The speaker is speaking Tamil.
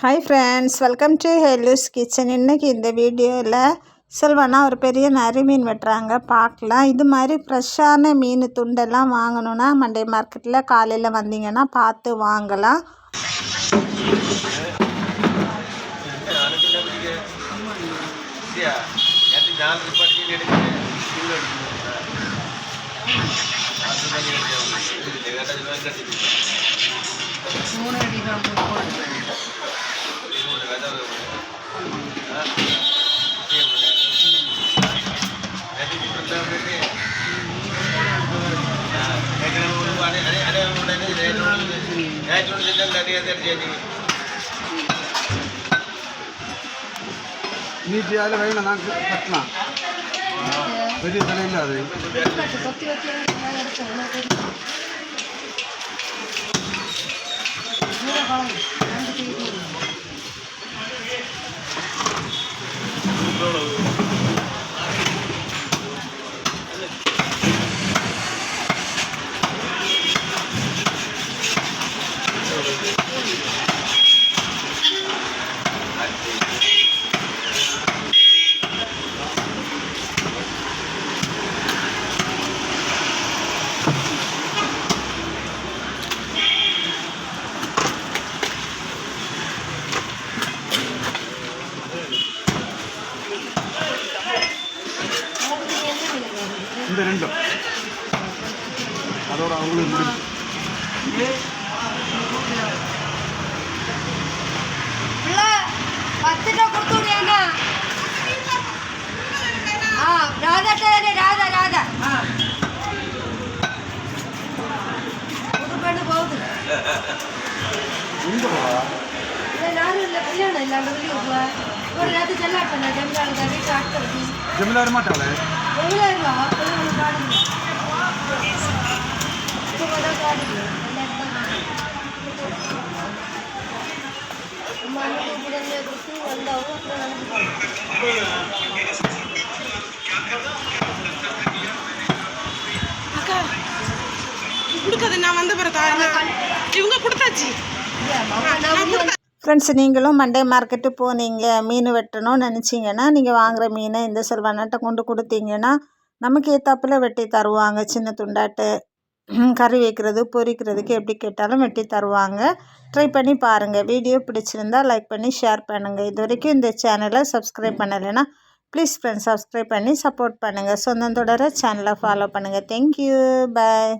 ஹாய் ஃப்ரெண்ட்ஸ் வெல்கம் டு ஹெலூஸ் கிச்சன் இன்றைக்கி இந்த வீடியோவில் செல்வனா ஒரு பெரிய நரி மீன் வெட்டுறாங்க. பார்க்கலாம் இது மாதிரி ஃப்ரெஷ்ஷான மீன் துண்டெல்லாம் வாங்கணுன்னா மண்டே மார்க்கெட்டில் காலையில் வந்தீங்கன்னா பார்த்து வாங்கலாம். நீட்டி அதில் வேணும் நான் கட்டலாம் பெரிய தலையில் அது இந்த ரெண்டும். அதோட அவங்களுக்கு முடிஞ்சு. ராதா ராதா ராதா போகுது. எங்கே போவா. இல்லை கொடுக்காது நான் வந்த பிறகு இவங்க கொடுத்தாச்சு. ஃப்ரெண்ட்ஸ் நீங்களும் மண்டே மார்க்கெட்டு போனீங்க மீன் வெட்டணும்னு நினச்சிங்கன்னா நீங்கள் வாங்குகிற மீனை இந்த செல்வனாட்ட கொண்டு கொடுத்தீங்கன்னா நமக்கு ஏத்தாப்பில் வெட்டி தருவாங்க. சின்ன துண்டாட்டு கறி வைக்கிறது பொரிக்கிறதுக்கு எப்படி கேட்டாலும் வெட்டி தருவாங்க. ட்ரை பண்ணி பாருங்கள் வீடியோ பிடிச்சிருந்தா லைக் பண்ணி ஷேர் பண்ணுங்கள் இது வரைக்கும் இந்த சேனலை சப்ஸ்கிரைப் பண்ணலைன்னா ப்ளீஸ் ஃப்ரெண்ட்ஸ் சப்ஸ்கிரைப் பண்ணி சப்போர்ட் பண்ணுங்கள் சொந்தம் தொடர சேனலை ஃபாலோ பண்ணுங்கள் தேங்க்யூ பாய்